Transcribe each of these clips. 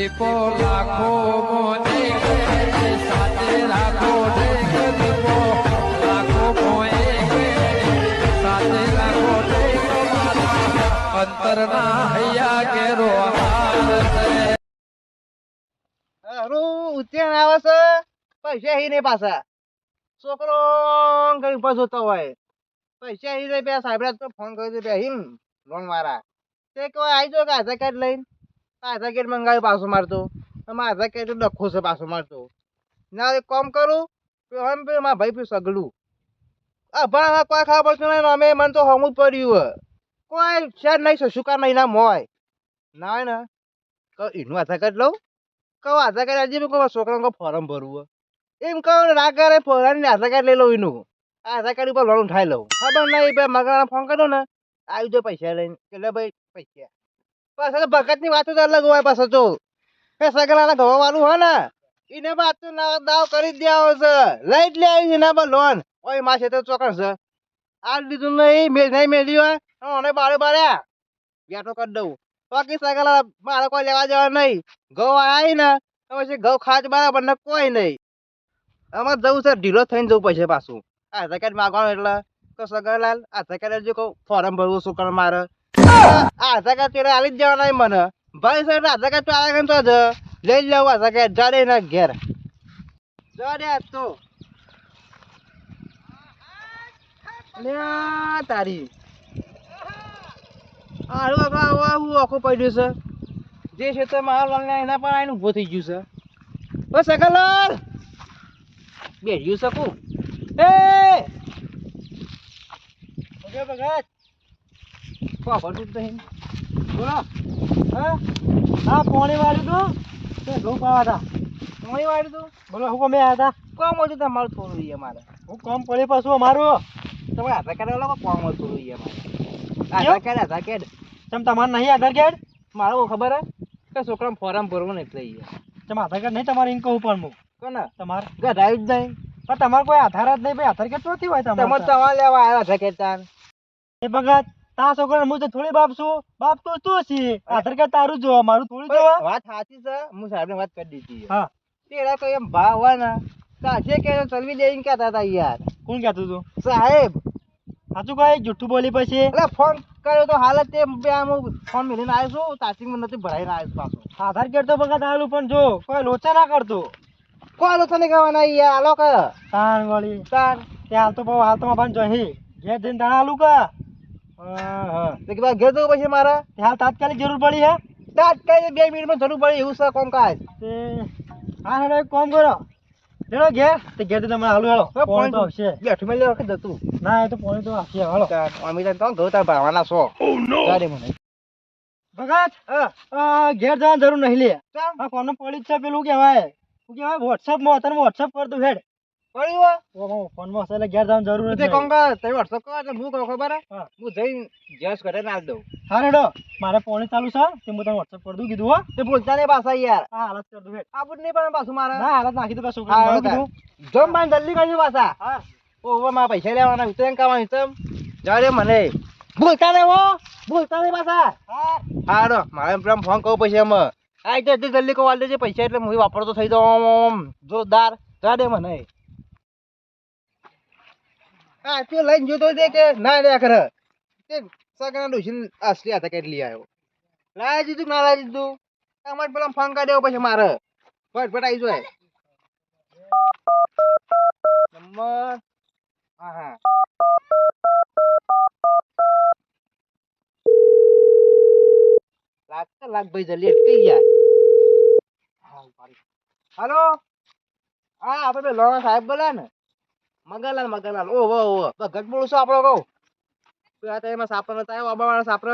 દીપો લાખો મોને સાથે રાખો ઢેક દીપો લાખો મોએ સાથે રાખો ઢેક મારા અંતરના હૈયા કેરો હાર છે હારું ઉત્તરાયણ આવે છે પૈસા હી નહીં પાછા છોકરો કઈ પાછો તો હોય પૈસા હી નહીં પેલા સાહેબ તો ફોન કર્યો તો પેલા હિમ લોન વાળા તે કહે આવી જાઓ કે આધાર કાર્ડ લઈને આધાર કાર્ડ મંગાવી પાછો મારતો. આધાર કાર્ડ ડખો છે, પાછો મારતો. ના, એક કામ કરું એમ પે મારા ભાઈ પે સગડું આ ભા કોઈ ખબર પડતું નહીં, અમે મને તો હમું પડ્યું કોઈ શેર નહીં કાર નહીં ના મોય ના હોય. ને કહું, એનું આધાર કાર્ડ લઉં? કહું, આધાર કાર્ડ આજે કહું છોકરાનું ફોર્મ ભરવું એમ કહું કરે ફોરાની આધાર કાર્ડ લઈ લઉં એનું. આધાર કાર્ડ ઉપર લોન ઉઠાવી લઉં. ખબર નહીં ભાઈ મગરાને ફોન કર્યો ને, આવી જાઓ પૈસા લઈને એટલે ભાઈ, પૈસા. પાછા ભગતની વાતો તો અલગ હોય પાછો તો. એ સગલાના ઘવા વાળું હોય ને એને વાત તો દાવ કરી જ દેવો છે. લઈ જ લે આવી એના પર લોન. ઓયમાં તો ચોકડ છે. આ લીધું નહીં, મેં નહીં મેલ્યું હોય અને બારે બારે બેઠો કરી દઉં. બાકી સગલા મારે કોઈ લેવા જવા નહીં. ઘઉં આવી ને પછી ઘઉં ખાજ બરાબર ને કોઈ નહીં. અમારે જવું છે, ઢીલો થઈને જવું પડશે પાછું. આધાર કાર્ડ માગવાનું એટલે, તો સગરલાલ આધાર કાર્ડ જો ફોર્મ ભરવું શું કરે મારે. આધાર કાર્ડ તેરે આવી જ જવાના મને. ભાઈ સાહેબ, આધાર કાર્ડ આવે તો જ. લઈ લઉં આધાર કાર્ડ, જાડે ના ઘેર. જાડે તો. તારી. આવું આવું આખું પડ્યું છે. જે તે મારા લોન એના પર આવીને ઊભો થઈ ગયું છે. ઓ સકલાલ બેઠ્યું શકું? એ! ભગત ખબર તું તો બોલો. હા? હા પોણી વાળ્યું તું? તે ઘઉં પાવા હતા પોણી વાળ્યું તું? બોલો હું કોમે આવ્યા હતા કોમ હતું તમારું થોડું મારે હું કોમ પડી પાછું અમારું? તમારે આધાર કાર્ડ વાળા કોમ હતું મારે આધાર કાર્ડ આધાર કાર્ડ. તમ તમારે નહીં આધાર કાર્ડ? મારું ખબર હે? કે છોકરાને ફોર્મ ભરવું નહીં એટલે તમે આધાર કાર્ડ નહીં તમારે કહું પણ હું કોને? તમારે. ગધાયું જ નહીં. પણ તમારે કોઈ આધાર જ નહીં ભાઈ આધાર કાર્ડ નથી હોય તમારે તમારે લેવા આવ્યા આધાર કાર્ડ એ ભગત તા છોકરા હું તો થોડી બાપ છું. બાપ તો તું છી. આધાર કાર્ડ તારું જોવા મારું થોડું જોવા. વાત સાચી છે. હું સાહેબને વાત કરી દીધી. હા. તેરા તો એમ ભાવ હોય ને સાચે કે ચલવી લઈને કહેતા હતા યાર. કોણ કહેતું તું? સાહેબ. સાચું કહે જુઠ્ઠું બોલી પછી? એટલે ફોન કર્યો તો હાલ તે આમ ફોન મેલીને આવ્યો છું. ચાર્જિંગમાં નથી ભરાઈને આવ્યો પાછો. આધાર કાર્ડ તો બગા આવેલું પણ જો કોઈ લોચા ના કરતો. કોઈ લોચા નહીં કરવાના યાર. આલો કે. તાર વળી. તાર ત્યાં હાલ તો બહુ હાલ તો મારા જોહી ઘેર જઈને તાણ આલું કા? હા તો ઘેર જવું પછી મારે તે હાલ તાત્કાલિક જરૂર પડી હે. તાત્કાલિક બે મિનિટમાં જરૂર પડી એવું છે કોમ કાજ. તે હા હેડો એક કોમ કરો. હેડો ઘેર. તે ઘેર તમે હાલું હેડો પોઈન્ટ આવશે. બેઠું મેં વખત જતું? ના એ તો પોઈન્ટ તો આવશે હાલો. અમે તો ઘઉં તાર ભાવાના છો. ચાલે મને. ભગત ઘેર જવાની જરૂર નહીં લે. આ ફોન પડી જ છે પેલું કહેવાય. શું કહેવાય? વોટ્સઅપમાં અત્યારે વોટ્સઅપ કર દઉં હેડ. એટલે એટલે મારે ફોન ચાલુ છે તે હું વોટ્સઅપ કરી દઉં કીધું હો. તે બોલતા નહીં પાછા યાર. હા હાલત કરી દઉં હેડ. આ બુટ નહીં પણ પાછું મારે. ના હાલત નાખી દઉં પાછું જમ બાન જલ્દી કરજો પાછા. હા. ઓહો મારા પૈસા લેવાના ઉતરેન કાવાની તમ જાડે મને. બોલતા નહીં હો. બોલતા નહીં પાછા. હા. મારે ફોન કહું પછી એમ. આ તો જલ્દી કહો વાલ દેજે પૈસા એટલે હું વાપરતો થઈ જાઉં જોરદાર. દે મને. હા, તે લઈને જોતો દે કે ના લે ખરે તે સગના ડોશી અસલી હતા કેટલી આવ્યો. લાવી દીધું ના લાવી દીધું અમારે પેલા ફોન કરી દેવો પછી મારે. ફટફટ આવી જાય નંબર? હા હા. લાખ તો લાખ ભાઈ જલ્દી અટકી ગયા. હાલો? હા, આપણે લોણા સાહેબ બોલા ને. મગનલાલ મગનલાલ ઓ, વો ઓ ભગત શું આપણો કહું? પેલા તો એમાં સાપર નતા આવ્યો, આબા વાળા સાપર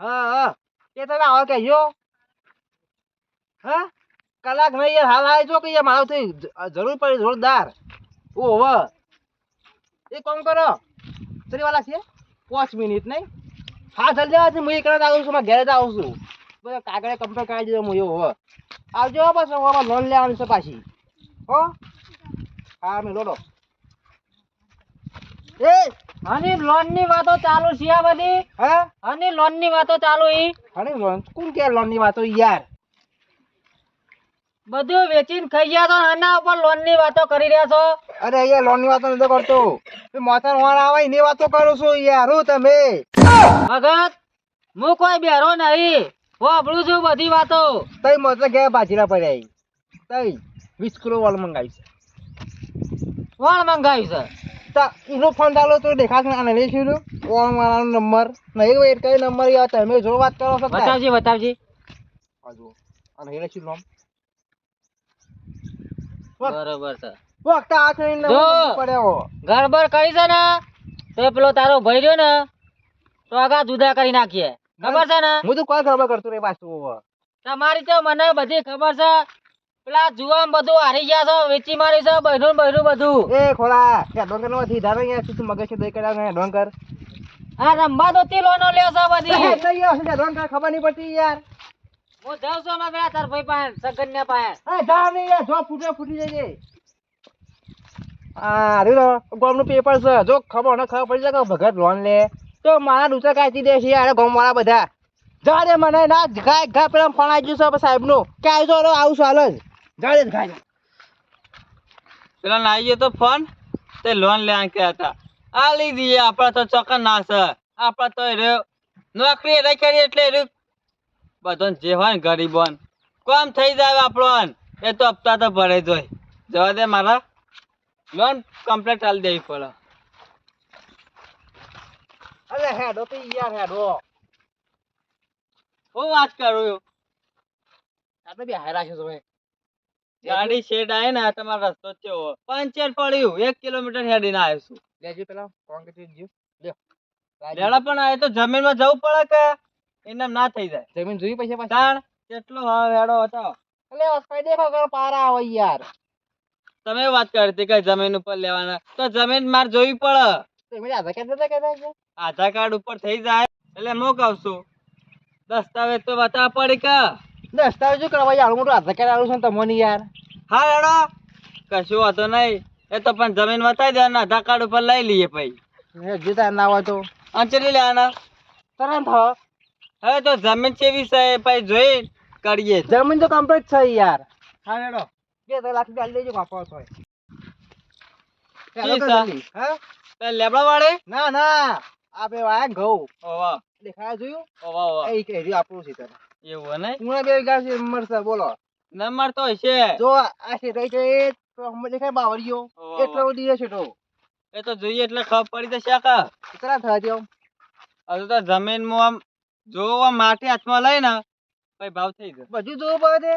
હા હા. એ તમે આવો કહેજો. હા? કલાક નહીં યાર, હાલ આવજો કે યાર મારું થઈ જરૂર પડી જોરદાર. ઓ, વ. એ કોમ કરો. ચલી વાલા છે પાંચ મિનિટ નહીં? હા, જલ્દી આવજો, હું એકલા જ આવું છું, મારા ઘેરે જ આવું છું. બધા કાગળે કમ્પ્લેટ કાઢી દીધો, હું એવો આવજો, બસ હવે લોન લેવાની છે પાછી. હો? હા મેં લોડો એ! હની લોનની વાતો ચાલુ છે આ બધી? હા? આની લોનની વાતો ચાલુ ઈ? હની લોન? કોણ કે લોનની વાતો યાર? બધું વેચીને ખાઈ ગયા આના ઉપર લોનની વાતો કરી રહ્યા છો? અરે અહીંયા લોનની વાતો નથી કરતો. મોથા વાળ આવે એની વાતો કરું છું યાર હું તમે? ભગત હું કોઈ બેરો નહીં. વાપરું છું બધી વાતો. તઈ મતલબ ગયા બાજીરા પડ્યા તઈ વીસ કિલો વાળ મંગાવી છે. કોણ મંગાવ્યું છે. એનો ફોન ચાલો તો દેખાશે આને લઈ છું કોણ મારાનો નંબર. નહીં વેટ કઈ નંબર યાર તમે જો વાત કરો છો બતાવજે બતાવજે. આજો. અને એ લખ્યું નામ. બરાબર છે. વખત આ છે એને પડ્યો. ગડબડ કરી છે ને તો પેલો તારો ભાઈ રહ્યો ને તો આગા જુદા કરી નાખીએ. ખબર છે ને? હું તો કોઈ ખબર કરતો રે પાછું. તમારી તો મને બધી ખબર છે. પેલા જુવામ બધું હારી ગયા છો વેચી મારી છે બહેનું બહેનું બધું. એ ખોળા ત્યાં ડોંગર નો થી ધારો યાર તું મગજ દઈ કર્યા ને ડોંગર. આ રમવા તો તે લોનો લ્યો છો બધી. નહીં યાર છે ડોંગર ખબર નહીં પડતી યાર. હું જાઉં છું હમણાં પેલા તાર ભાઈ પાસે સગન પાસે. એ જા નહીં યાર જો ફૂટે ફૂટી જજે આ રીલો ગોમનું પેપર છે. જો ખબર ન ખબર પડી જાય કે ભગત લોન લે. તો મારા દૂસરા કાચી દે છે યાર ગોમ વાળા બધા. જા રે મને ના ગાય ગા પેલા ફોન આવી ગયું છે સાહેબનું કે આવી જો આવું છું હાલ. જ દે ગાય પેલા નાઈ ગયો તો ફોન તે લોન લેવા ગયા હતા આ લઈ દઈએ આપડા તો ચોક્કસ ના છે. આપડા તો એ નોકરી એ કરી એટલે એ બધો જે હોય ને ગરીબોન. કોમ થઈ જાય આપણો એ તો હપ્તા તો ભરે જોઈ જવા દે મારા. લોન કમ્પ્લીટ હાલ દેવી પડે. અરે હેડો તો યાર હેડો. હું વાત કરું? આ તો બી હારા છે તમે. ગાડી શેડ આવે ને તમારો રસ્તો કેવો પંચર પડ્યું એક કિલોમીટર હેડીને આવ્યો છું. લેજો પેલા કોણ કે જીવ લ્યો પણ આવે તો જમીનમાં જવું પડે કે એને ના થઈ જાય? જમીન જોઈ પૈસા પાછા? તાણ કેટલો હા હેડો હતો. એટલે અસ્પાઈ દેખો કર પારા હોય યાર. તમે વાત કરતી કે જમીન ઉપર લેવાના. તો જમીન માર જોવી પડે. આધાર કાર્ડ નતા કહેતા આધાર કાર્ડ ઉપર થઈ જાય. એટલે હું કહું છું દસ્તાવેજ તો બતાવવા પડે કે? દસ્તાવેજો કરવા યાર મોટું આધાર કાર્ડ આવું છું ને તમને યાર હા હેડો કશું વાંધો નહીં એ તો પણ જમીન બતાવી દે આધાર કાર્ડ ઉપર લઈ લઈએ પછી હજી તાર ના હોય તો અંચલી લેવાના તરત હો હવે તો જમીન કેવી છે પછી જોઈ કરીએ જમીન તો કમ્પ્લીટ છે યાર હા હેડો બે ત્રણ લાખ રૂપિયા લેજો વાપરો તો હા લેબડા વાળે ના ના આ બે વાયા ઘઉં ઓવા દેખાય જોયું ઓવા ઓવા એ આપણું છે તને એવું પૂણા બે ગાસી છે બોલો. નંબર તો હશે જો આ છે રહી છે તો હમ દેખાય બાવળીઓ. એટલો બધી છે તો. એ તો જોઈએ એટલે ખબર પડી જશે કા કેટલા થયા તેઓ હજુ તો જમીનમાં આમ જોવા માટી હાથમાં લઈ ને પછી ભાવ થઈ જાય બધું જોવું પડે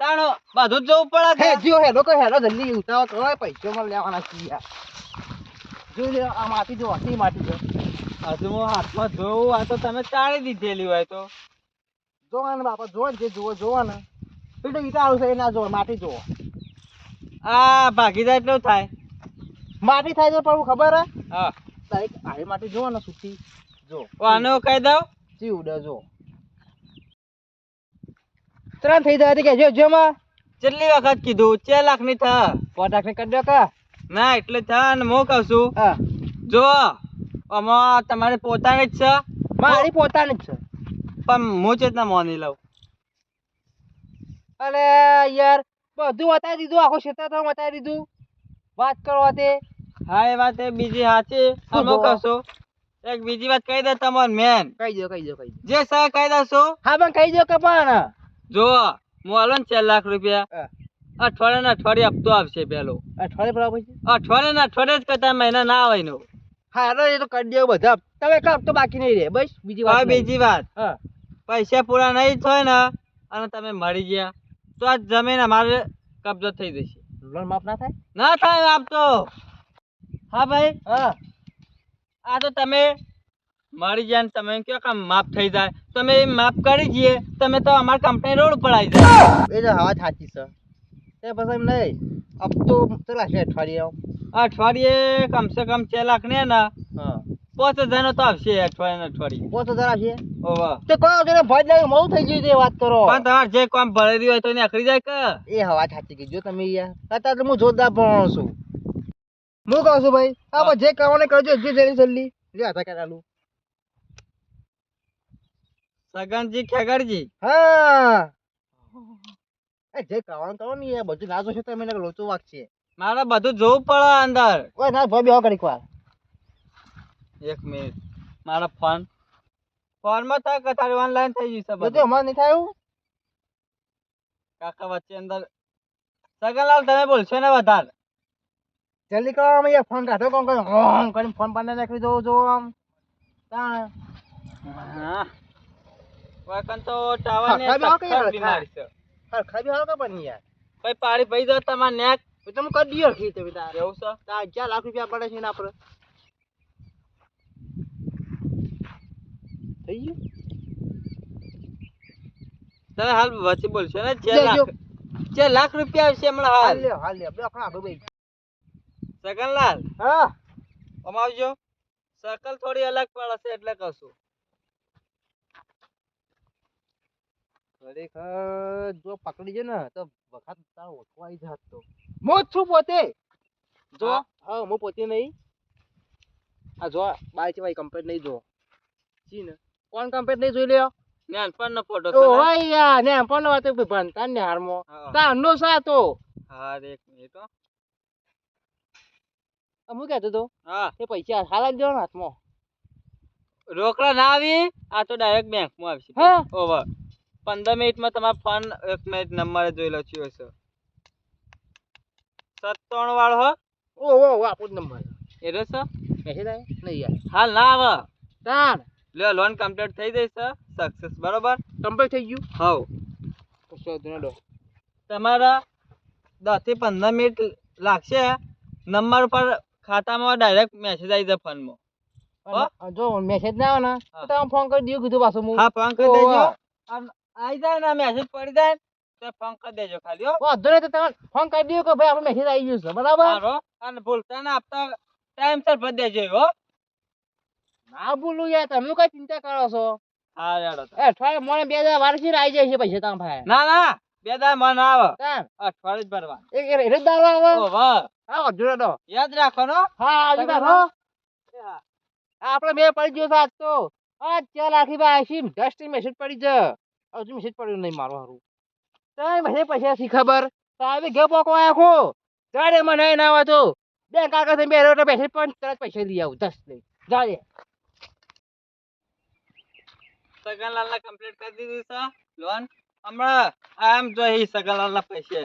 તાણો બધું જોવું પડે હે જો હે લોકો કે જલ્દી ઉતાવળ તો પૈસો માં લેવાના છે યાર. જોઈ લે આ માટી જો હતી માટી જો. હજુ હું હાથમાં જોવું આ તો તમે ચાળી દીધેલી હોય તો. જોવા ને બાપા જોવા ને જે જોવો જોવા ને પેલું ઈટાળું છે એ ના જોવો માટી જોવો. આ ભાગી જાય એટલું થાય. માટી થાય છે પણ ખબર હે? હા. તારીખ આવી માટી જોવો ને સુટી જો આનો કહી દઉં? જી ઉડે જો. ત્રણ થઈ જાય કે જો જો માં કેટલી વખત કીધું? ચે લાખની થા. પાંચ લાખની કરી દો કા? ના એટલે થા ને હું કહું છું. હા. જો આમાં તમારે પોતાની જ છે. મારી પોતાની જ છે. પણ હું ચેતના મોની લઉં. અરે યાર બધું બતાવી દીધું આખું ક્ષેત્ર તો બતાવી દીધું. વાત કરવા તે. હા એ વાત એ બીજી સાચી. શું હું કહું જોવા? છું એક બીજી વાત કહી દે તમારે મેન કહી દો કહી દો કહી દો. જે સર કહી દઉં હા પણ કહી દો કે પણ. જો હું આલો ને ચાર લાખ રૂપિયા. અઠવાડિયે ને અઠવાડિયે હપ્તો આવશે પેલો. અઠવાડિયે ભરાવ પછી? અઠવાડિયે ને અઠવાડિયે જ કરતા મહિના ના આવે નો. હા એ તો કરી દેવું બધા. તમે એક હપ્તો બાકી નહીં રહે. બસ બીજી વાત બીજી વાત. હા. પૈસા પૂરા નહીં થાય ને અને તમે મરી ગયા. તો આ જમીન અમારે કબજો થઈ જશે. લોન માફ ના થાય? ના થાય આપતો હા ભાઈ? હા. આ તો તમે મરી જાય ને તમે કયો કે માફ થઈ જાય? તમે માફ કરી દઈએ તમે તો અમારી કંપની રોડ ઉપર આવી જાય એ તો હવા સાચી છે. તે પછી એમ નહીં અબ તો ચલા છે અઠવાડિયે અઠવાડિયે કમસે કમ છ લાખ ને ના હા. પાંચ હજાર નો તો આવશે અઠવાડિયે. અઠવાડિયે પોતો જરા છે ઓવા તે મોડું થઈ ગયું વાત કરો. પણ તમારે જે કામ ભરેલી હોય તો એને અખરી જાય કે? એ હવા સાચી કીધું. તમે યાર અત્યારે હું જોરદાર ભણો છું. હું કહું છું ભાઈ હા. જે કરવાનું કરજો જે જલ્દી. જલ્દી જે હતા કરાલું સગનજી ખેગડજી. હા. એ જે કરવાનું કરો ને એ બધું ના જોશો તો મને લોચો વાગશે. મારે બધું જોવું પડે અંદર. ઓય ના ભાઈ બેહો ઘડીક વાર. એક મિનિટ મારા ફોન ફોનમાં થાય કે તારી ઓનલાઈન થઈ ગયું છે બધું. અમાર નહીં થાય કાકા વચ્ચે અંદર સગનલાલ તમે બોલશો ને વધાર? જલ્દી કરો અમે એક ફોન કાઢો કોણ કરો હોમ કરીને ફોન પાડને નાખી દો જો આમ. તાણ. હા. વાકન તો ટાવર ને બીમારી છે. હરખા બી કે પણ યાર? ભાઈ પાડી ભાઈ દો તમાર નેક તમે કદી દીયો ખી તમે તાર એવું છે? તાર અગિયાર લાખ રૂપિયા પડે છે ને આપણે થઈ ગયું? તમે હાલ વચ્ચે બોલશો ને? જે. લાખ જે લાખ રૂપિયા આવશે હમણાં હાલ. લે હાલ લે આપણા ભાઈ. સગનલાલ હા? અમાવજો સકલ થોડી અલગ પડશે એટલે કશું. ખરેખર જો પકડી છે ને તો વખત તારો જાત તો. હું છું પોતે. જો. હા? હા પોતે નહીં. આ જો બાય છે ભાઈ કમ્પ્લીટ નહીં જો. ને. કોણ કમ્પ્લીટ નહીં જોઈ લ્યો? નાનપણનો ફોટો તો ભાઈ યાર ને પણ વાત ભણતા ને હારમો તા નો સા તો. હા એક મિનિટ હો. હું કહેતો તો હા. એ પૈસા હાલા જ દો ને હાથમાં. રોકડા ના આવી? આ તો ડાયરેક્ટ બેંકમાં આવશે. હા? ઓવર પંદર મિનિટમાં તમારો ફોન એક મિનિટ નંબર જોઈ લો છો હશે. સત્તાણું વાળો હો. ઓ ઓ આપણો નંબર એ મેસેજ આવ્યો નહીં યાર. હાલ ના આવે. તાર. લ્યો લોન કમ્પ્લીટ થઈ જશે સક્સેસ બરોબર? કમ્પ્લીટ થઈ ગયું? હાઉ તમારા દસથી પંદર મિનિટ લાગશે. નંબર પર ખાતામાં ડાયરેક્ટ મેસેજ આવી જાય ફોનમાં જો મેસેજ ના આવે ને તો હા. ફોન કરી દઉં કીધું પાછું હું હા ફોન કરી દેજો. આવી જાય ને મેસેજ પડી જાય તો ફોન કરી દેજો ખાલી હો. વાંધો નહીં તો તમે ફોન કરી દો કે ભાઈ આપણો મેસેજ આવી ગયો છે બરાબર? સારો અને ભૂલતા ના આપતા ટાઈમસર ભરી દેજો હો. ના ભૂલું યાર તમે કઈ ચિંતા કરો છો? હા યાર એ અઠવાડિયે મને બે હજાર વારસી આવી જાય છે પૈસા તમે ભાઈ ના ના બે હજાર મન આવે. અઠવાડિયે જ ભરવા. એક એટલે રેત આવે હા વાંધો નહીં, યાદ રાખો નો હા આજુ તમે બાજુ. આ આપણે બે પડી ગયો સાત તો. આજ ચાલ આખી ભાઈ આશી દસ મેસેજ પડી છે. હજુ મેસેજ પડ્યો નહીં મારો હારું. તાય મને પૈસા શી ખબર? તારે ઘેર પોકો આખો. જાડે મને ના આવે તો. બે કાકા થઈ બે રોટે મેસેજ પણ તરત પૈસા લઈ આવું દસ નહીં જાડે. સગનલાલ ને કમ્પ્લીટ કરી દીધી છે. લોન? હમણાં? આમ જોઈ સગનલાલ ના પૈસે.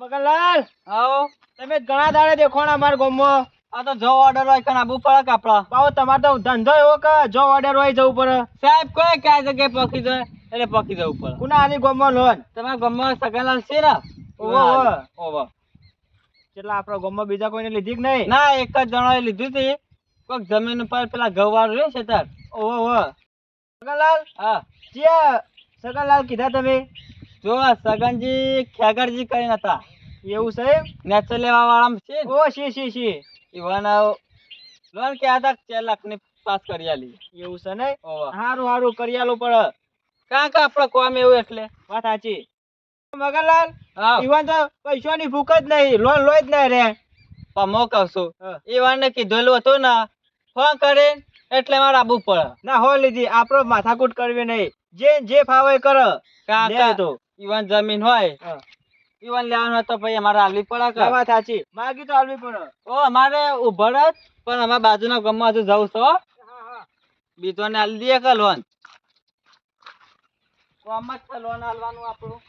મગનલાલ! આવો તમે ઘણા દાડે દેખો ને અમારા ગામમાં. આ તો જો ઓર્ડર હોય કે આબુ પડે કાપડા બાબુ તમારે તો ધંધો એવો કે જો ઓર્ડર હોય જવું પડે? સાહેબ કોઈ ક્યાં જગ્યાએ પકી જાય એટલે પકી જવું પડે. કુના આની ગામમાં લોન? તમારા ગામમાં સગનલાલ છે ને? ઓહો ઓહો. કેટલા આપણા ગામમાં બીજા કોઈને લીધી કે નહીં? ના એક જ જણાએ લીધી હતી. કોઈક જમીન ઉપર પેલા ઘઉં વાળું રહે છે તાર. ઓહો. સગનલાલ હા. જ્યાં સગનલાલ કીધા તમે? જો સગનજી ખેગરજી કરીને હતા. એવું સાહેબ નેચર લેવા વાળા છે ઓ શી શી શી? ઈવન લોન કે હતા ચાર લાખની પાસ કરી આલી. એવું છે ને? હારું હારું કરિયાલું પડે કાં કા આપડે કોમ એવું એટલે? વાત સાચી. મગનલાલ ઈવન તો પૈસાની ભૂખ જ નહીં લોન લોય જ નહીં રે. છું હા. ઈવન ને કીધેલું હતું ને ફોન કરે એટલે મારે આબુ પડે ના હો લીધી. આપણો માથાકૂટ કરવી નહીં. જે જે ફાવે કરે. તો. ઈવન જમીન હોય ઈવન લેવાનું હોય તો પછી અમારે આલવી પડે કે? વાત સાચી. માગી તો આલવી પડે. ઓ અમારે ઉભર જ પણ અમારા બાજુના ગામમાં હજુ જવું છો બીજો ને બીજોને આલી દઈએ કે લોન? ગામમાં જ લોન આલવાનું આપણું.